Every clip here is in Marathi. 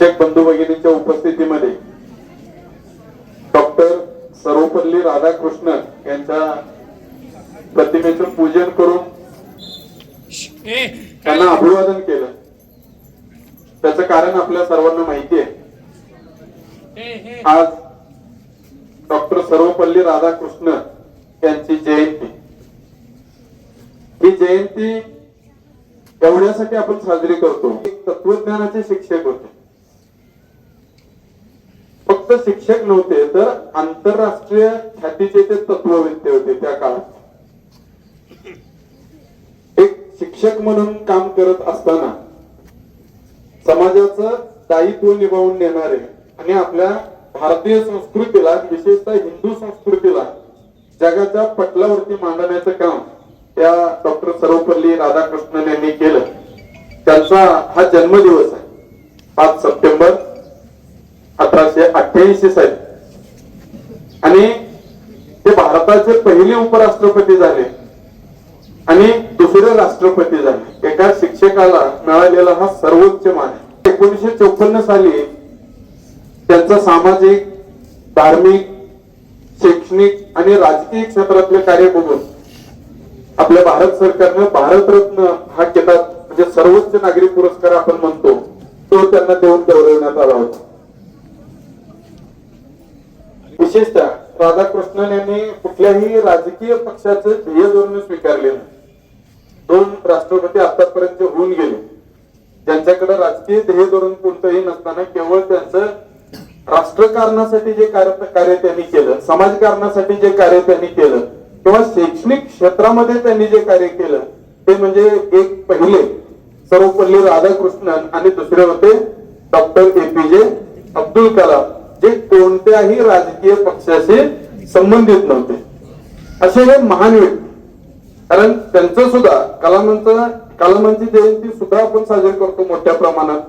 शिक्षक बंधू भगिनीच्या उपस्थितीमध्ये डॉक्टर सर्वपल्ली राधाकृष्ण यांच्या प्रतिमेचं पूजन करून त्यांना अभिवादन केलं. त्याचं कारण आपल्या सर्वांना माहिती आहे. आज डॉक्टर सर्वपल्ली राधाकृष्ण यांची जयंती. ही जयंती एवढ्यासाठी आपण साजरी करतो. एक तत्वज्ञानाचे शिक्षक होते. फक्त शिक्षक नव्हते तर आंतरराष्ट्रीय ख्यातीचे ते तत्ववेत्ते होते त्या काळात. एक शिक्षक म्हणून काम करत असताना समाजाचं दायित्व निभावून नेणारे आणि आपल्या भारतीय संस्कृतीला विशेषतः हिंदू संस्कृतीला जगाच्या पटलावरती मांडण्याचं काम त्या डॉक्टर सर्वपल्ली राधाकृष्णन यांनी केलं. त्यांचा हा जन्मदिवस आहे. पाच सप्टेंबर अठराशे अठ्ठ्याऐंशी साली. आणि ते भारताचे पहिले उपराष्ट्रपती झाले. आणि दुसरे राष्ट्रपती झाले. एका शिक्षकाला मिळालेला हा सर्वोच्च मान आहे. एकोणीशे चौपन्न साली त्यांचा सामाजिक धार्मिक शैक्षणिक आणि राजकीय क्षेत्रातले कार्य बघून आपल्या भारत सरकारनं भारतरत्न हा किताब म्हणजे सर्वोच्च नागरी पुरस्कार आपण म्हणतो तो त्यांना देऊन गौरवण्यात आला होता. विशेषतः राधाकृष्णन यांनी कुठल्याही राजकीय पक्षाचं ध्येय धोरण स्वीकारले नाही. दोन राष्ट्रपती आतापर्यंत होऊन गेले ज्यांच्याकडे राजकीय ध्येय धोरण कोणतंही नसताना केवळ त्यांचं राष्ट्रकारणासाठी जे कार्य कार्य त्यांनी केलं समाजकारणासाठी जे कार्य त्यांनी केलं किंवा शैक्षणिक क्षेत्रामध्ये त्यांनी जे कार्य केलं ते म्हणजे एक पहिले सर्वपल्ली राधाकृष्णन आणि दुसरे होते डॉक्टर जे अब्दुल कलाम. जे कोणत्याही राजकीय पक्षाशी संबंधित नव्हते. असे हे महान व्यक्ती. कारण त्यांचं सुद्धा कलामांचं कलामांची जयंती सुद्धा आपण साजरी करतो मोठ्या प्रमाणात.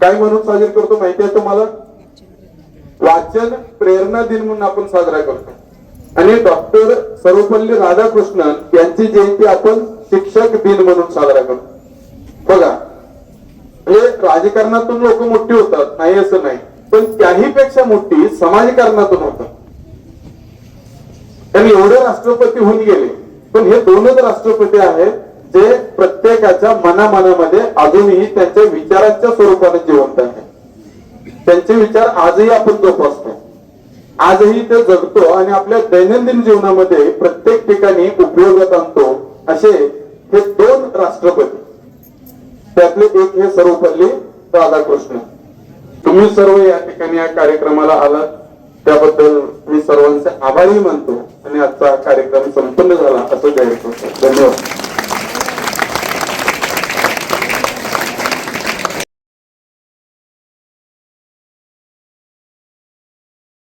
काय म्हणून साजरी करतो माहिती आहे तुम्हाला? वाचन प्रेरणा दिन म्हणून आपण साजरा करतो. आणि डॉक्टर सर्वपल्ली राधाकृष्णन यांची जयंती आपण शिक्षक दिन म्हणून साजरा करतो. बघा हे राजकारणातून लोक मोठी होतात नाही असं नाही. पण त्याही पेक्षा मोठी समाजकारणातून होत. त्यांनी एवढे राष्ट्रपती होऊन गेले. पण हे दोनच राष्ट्रपती आहेत जे प्रत्येकाच्या मनामनामध्ये अजूनही त्यांच्या विचारांच्या स्वरूपाने जिवंत आहे त्यांचे विचार आजही आपण जोपासतो आजही ते जगतो आणि आपल्या दैनंदिन जीवनामध्ये प्रत्येक ठिकाणी उपयोगात आणतो असे हे दोन राष्ट्रपती. त्यातले एक हे सर्वपल्ली राधाकृष्ण. तुम्ही सर्व या ठिकाणी या कार्यक्रमाला आलात. त्याबद्दल मी सर्वांचे आभारी मानतो आणि आजचा कार्यक्रम संपन्न झाला असं जाहीर करतो. धन्यवाद.